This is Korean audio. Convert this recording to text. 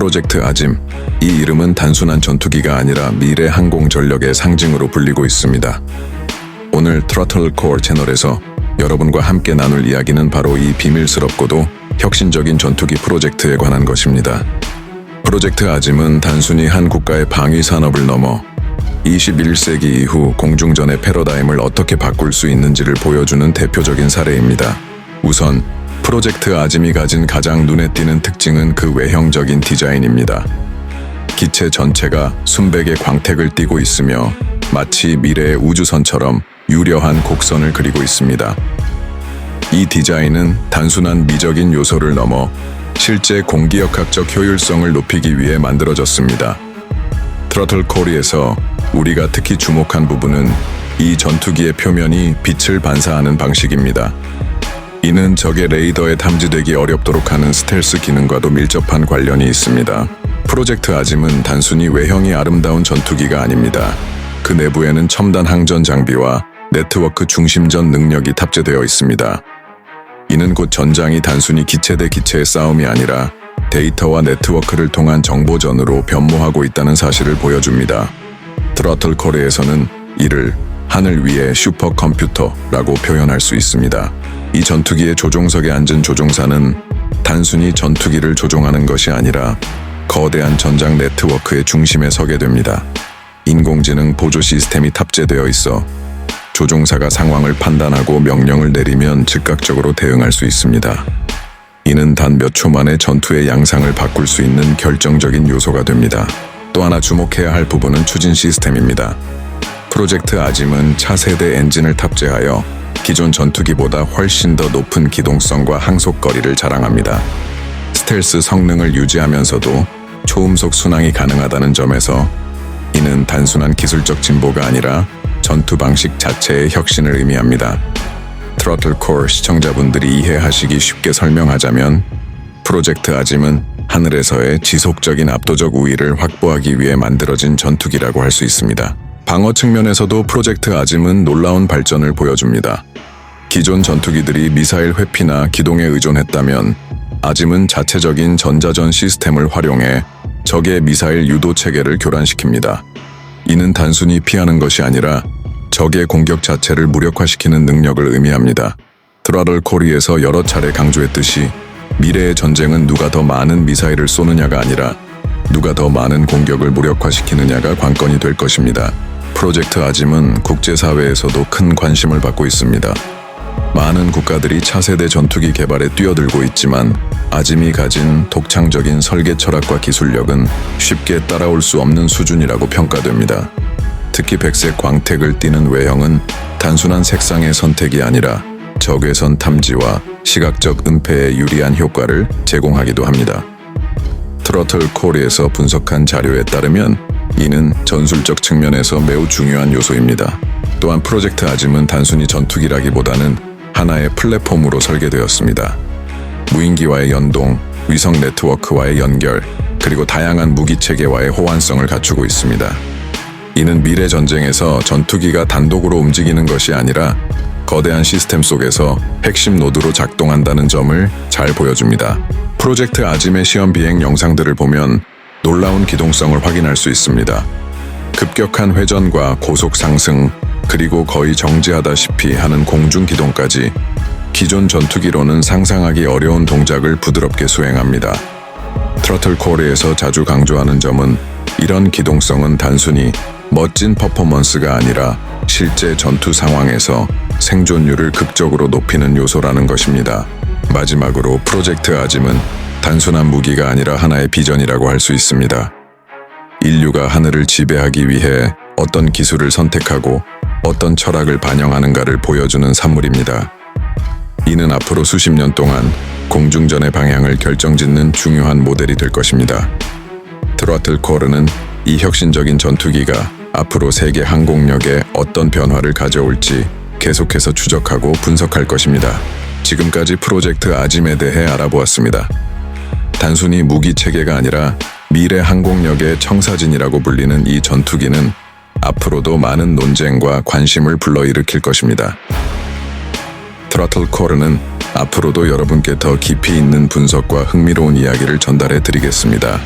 프로젝트 아짐. 이 이름은 단순한 전투기가 아니라 미래 항공 전력의 상징으로 불리고 있습니다. 오늘 트러틀 코어 채널에서 여러분과 함께 나눌 이야기는 바로 이 비밀스럽고도 혁신적인 전투기 프로젝트에 관한 것입니다. 프로젝트 아짐은 단순히 한 국가의 방위 산업을 넘어 21세기 이후 공중전의 패러다임을 어떻게 바꿀 수 있는지를 보여주는 대표적인 사례입니다. 우선 프로젝트 아짐이 가진 가장 눈에 띄는 특징은 그 외형적인 디자인입니다. 기체 전체가 순백의 광택을 띠고 있으며 마치 미래의 우주선처럼 유려한 곡선을 그리고 있습니다. 이 디자인은 단순한 미적인 요소를 넘어 실제 공기역학적 효율성을 높이기 위해 만들어졌습니다. 트러틀 코리에서 우리가 특히 주목한 부분은 이 전투기의 표면이 빛을 반사하는 방식입니다. 이는 적의 레이더에 탐지되기 어렵도록 하는 스텔스 기능과도 밀접한 관련이 있습니다. 프로젝트 아짐은 단순히 외형이 아름다운 전투기가 아닙니다. 그 내부에는 첨단 항전 장비와 네트워크 중심전 능력이 탑재되어 있습니다. 이는 곧 전장이 단순히 기체 대 기체의 싸움이 아니라 데이터와 네트워크를 통한 정보전으로 변모하고 있다는 사실을 보여줍니다. 트러틀 코리에서는 이를 하늘 위의 슈퍼컴퓨터라고 표현할 수 있습니다. 이 전투기의 조종석에 앉은 조종사는 단순히 전투기를 조종하는 것이 아니라 거대한 전장 네트워크의 중심에 서게 됩니다. 인공지능 보조 시스템이 탑재되어 있어 조종사가 상황을 판단하고 명령을 내리면 즉각적으로 대응할 수 있습니다. 이는 단 몇 초 만에 전투의 양상을 바꿀 수 있는 결정적인 요소가 됩니다. 또 하나 주목해야 할 부분은 추진 시스템입니다. 프로젝트 아짐은 차세대 엔진을 탑재하여 기존 전투기보다 훨씬 더 높은 기동성과 항속거리를 자랑합니다. 스텔스 성능을 유지하면서도 초음속 순항이 가능하다는 점에서 이는 단순한 기술적 진보가 아니라 전투 방식 자체의 혁신을 의미합니다. 트러틀 코어 시청자분들이 이해하시기 쉽게 설명하자면 프로젝트 아짐은 하늘에서의 지속적인 압도적 우위를 확보하기 위해 만들어진 전투기라고 할 수 있습니다. 방어 측면에서도 프로젝트 아짐은 놀라운 발전을 보여줍니다. 기존 전투기들이 미사일 회피나 기동에 의존했다면 아짐은 자체적인 전자전 시스템을 활용해 적의 미사일 유도 체계를 교란시킵니다. 이는 단순히 피하는 것이 아니라 적의 공격 자체를 무력화시키는 능력을 의미합니다. 트라럴 코리에서 여러 차례 강조했듯이 미래의 전쟁은 누가 더 많은 미사일을 쏘느냐가 아니라 누가 더 많은 공격을 무력화시키느냐가 관건이 될 것입니다. 프로젝트 아짐은 국제사회에서도 큰 관심을 받고 있습니다. 많은 국가들이 차세대 전투기 개발에 뛰어들고 있지만 아짐이 가진 독창적인 설계 철학과 기술력은 쉽게 따라올 수 없는 수준이라고 평가됩니다. 특히 백색 광택을 띠는 외형은 단순한 색상의 선택이 아니라 적외선 탐지와 시각적 은폐에 유리한 효과를 제공하기도 합니다. 트러틀 코리에서 분석한 자료에 따르면 이는 전술적 측면에서 매우 중요한 요소입니다. 또한 프로젝트 아짐은 단순히 전투기라기보다는 하나의 플랫폼으로 설계되었습니다. 무인기와의 연동, 위성 네트워크와의 연결, 그리고 다양한 무기 체계와의 호환성을 갖추고 있습니다. 이는 미래 전쟁에서 전투기가 단독으로 움직이는 것이 아니라 거대한 시스템 속에서 핵심 노드로 작동한다는 점을 잘 보여줍니다. 프로젝트 아짐의 시험 비행 영상들을 보면 놀라운 기동성을 확인할 수 있습니다. 급격한 회전과 고속 상승, 그리고 거의 정지하다시피 하는 공중 기동까지 기존 전투기로는 상상하기 어려운 동작을 부드럽게 수행합니다. 트러틀 코리에서 자주 강조하는 점은 이런 기동성은 단순히 멋진 퍼포먼스가 아니라 실제 전투 상황에서 생존율을 극적으로 높이는 요소라는 것입니다. 마지막으로 프로젝트 아짐은 단순한 무기가 아니라 하나의 비전이라고 할 수 있습니다. 인류가 하늘을 지배하기 위해 어떤 기술을 선택하고 어떤 철학을 반영하는가를 보여주는 산물입니다. 이는 앞으로 수십 년 동안 공중전의 방향을 결정짓는 중요한 모델이 될 것입니다. 트로틀 코르는 이 혁신적인 전투기가 앞으로 세계 항공력에 어떤 변화를 가져올지 계속해서 추적하고 분석할 것입니다. 지금까지 프로젝트 아짐에 대해 알아보았습니다. 단순히 무기 체계가 아니라 미래 항공력의 청사진이라고 불리는 이 전투기는 앞으로도 많은 논쟁과 관심을 불러일으킬 것입니다. 트러틀 코르는 앞으로도 여러분께 더 깊이 있는 분석과 흥미로운 이야기를 전달해 드리겠습니다.